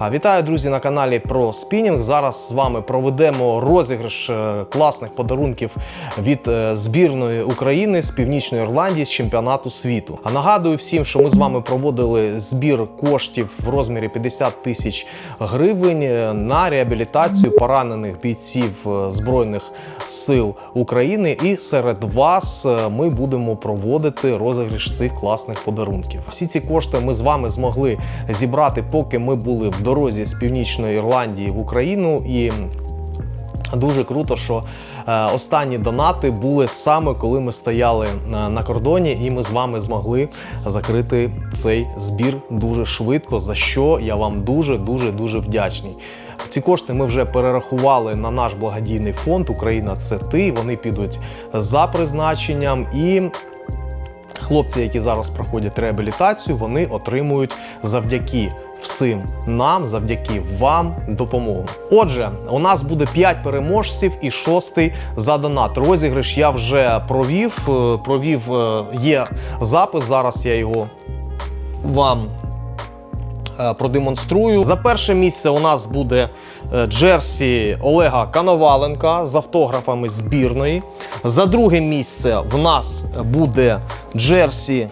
Вітаю, друзі, на каналі про спінінг. Зараз з вами проведемо розіграш е, класних подарунків від е, збірної України з Північної Ірландії з чемпіонату світу. А нагадую всім, що ми з вами проводили збір коштів в розмірі 50 тисяч гривень е, на реабілітацію поранених бійців збройних сил України. І серед вас ми будемо проводити розіграш цих класних подарунків. Всі ці кошти ми з вами змогли зібрати, поки ми були в дорозі з північної Ірландії в Україну і. Дуже круто, що е, останні донати були саме коли ми стояли на, на кордоні, і ми з вами змогли закрити цей збір дуже швидко. За що я вам дуже дуже дуже вдячний. Ці кошти ми вже перерахували на наш благодійний фонд Україна це ти. Вони підуть за призначенням і. Хлопці, які зараз проходять реабілітацію, вони отримують завдяки всім нам, завдяки вам допомогу. Отже, у нас буде 5 переможців і шостий за донат. Розіграш я вже провів. е, Провів е, є запис. Зараз я його вам е, продемонструю. За перше місце у нас буде джерсі Олега Кановаленка з автографами збірної. За друге місце в нас буде джерсі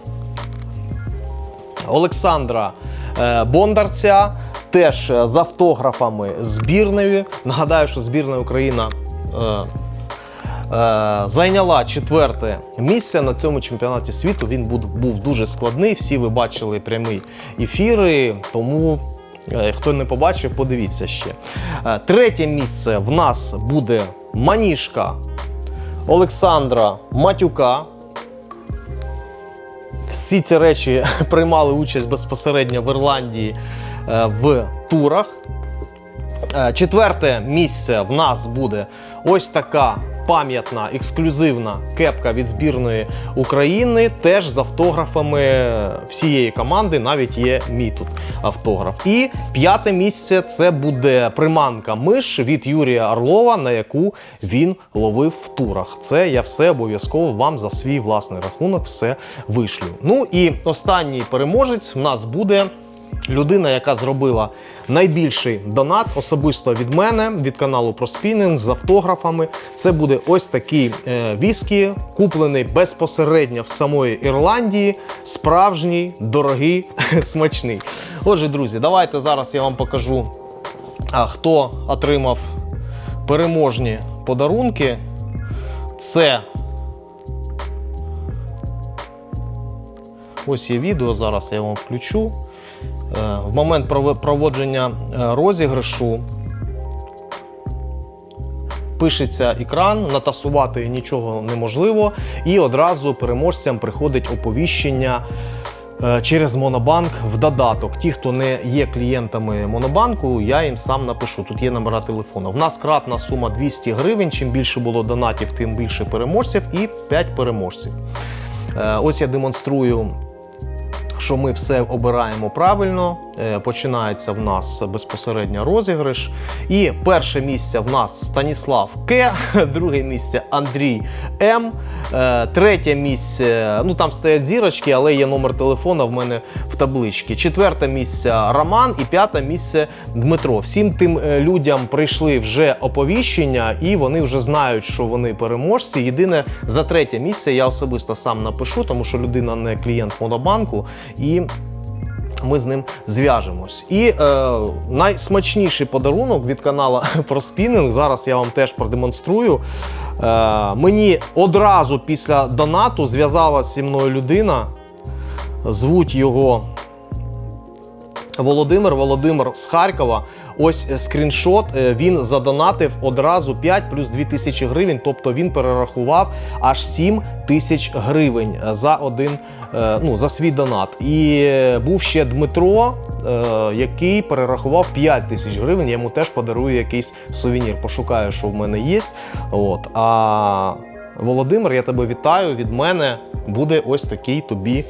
Олександра е, Бондарця. Теж е, з автографами збірної. Нагадаю, що збірна Україна е, е, зайняла четверте місце на цьому чемпіонаті світу. Він був, був дуже складний. Всі ви бачили прямі ефіри, тому. Е, Хто не побачив, подивіться ще. Е, Третє місце в нас буде Манішка Олександра Матюка. Всі ці речі приймали участь безпосередньо в Ірландії е, в турах. Е, Четверте місце в нас буде ось така пам'ятна ексклюзивна кепка від збірної України, теж з автографами всієї команди. Навіть є мій тут автограф. І п'яте місце це буде приманка миш від Юрія Орлова, на яку він ловив в турах. Це я все обов'язково вам за свій власний рахунок все вишлю. Ну і останній переможець в нас буде людина, яка зробила найбільший донат особисто від мене, від каналу ProSpinning з автографами. Це буде ось такий е, віскі, куплений безпосередньо в самої Ірландії. Справжній, дорогий, смачний. Отже, друзі, давайте зараз я вам покажу, хто отримав переможні подарунки. Це ось є відео, зараз я вам включу. Е, В момент проводження е, розіграшу пишеться екран, натасувати нічого неможливо, і одразу переможцям приходить оповіщення. е, Через Монобанк в додаток. Ті, хто не є клієнтами Монобанку, я їм сам напишу. Тут є номера телефону. В нас кратна сума 200 гривень. Чим більше було донатів, тим більше переможців і 5 переможців. Ось я демонструю що ми все обираємо правильно. Е, Починається в нас безпосередньо розіграш. І перше місце в нас Станіслав К, друге місце Андрій М, е, третє місце, ну там стоять зірочки, але є номер телефона в мене в табличці. Четверте місце Роман і п'яте місце Дмитро. Всім тим е, людям прийшли вже оповіщення, і вони вже знають, що вони переможці. Єдине за третє місце я особисто сам напишу, тому що людина не клієнт Монобанку. І ми з ним зв'яжемось. І е, найсмачніший подарунок від каналу про спінінг. Зараз я вам теж продемонструю. Е, мені одразу після донату зв'язалася зі мною людина. Звуть його Володимир. Володимир з Харкова. Ось е, скріншот. Е, Він задонатив одразу 5 плюс 2 тисячі гривень. Тобто він перерахував аж 7 тисяч гривень е, за один ну, за свій донат. І був ще Дмитро, який перерахував 5 тисяч гривень. Я йому теж подарую якийсь сувенір. Пошукаю, що в мене є. От. А Володимир, я тебе вітаю. Від мене буде ось такий тобі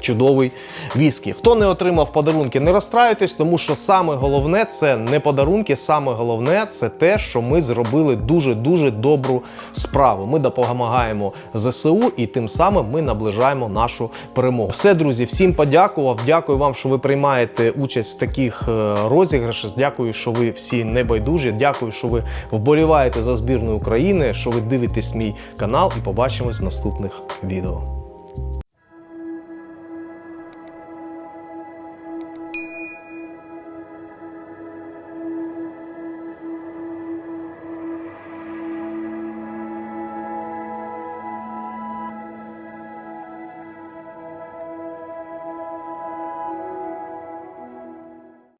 чудовий віскі. Хто не отримав подарунки, не розстраюйтесь, тому що саме головне це не подарунки, саме головне це те, що ми зробили дуже дуже добру справу. Ми допомагаємо ЗСУ і тим самим ми наближаємо нашу перемогу. Все, друзі, всім подякував. Дякую вам, що ви приймаєте участь в таких е, розіграшах. Дякую, що ви всі небайдужі. Дякую, що ви вболіваєте за збірну України, що ви дивитесь мій канал і побачимось в наступних відео.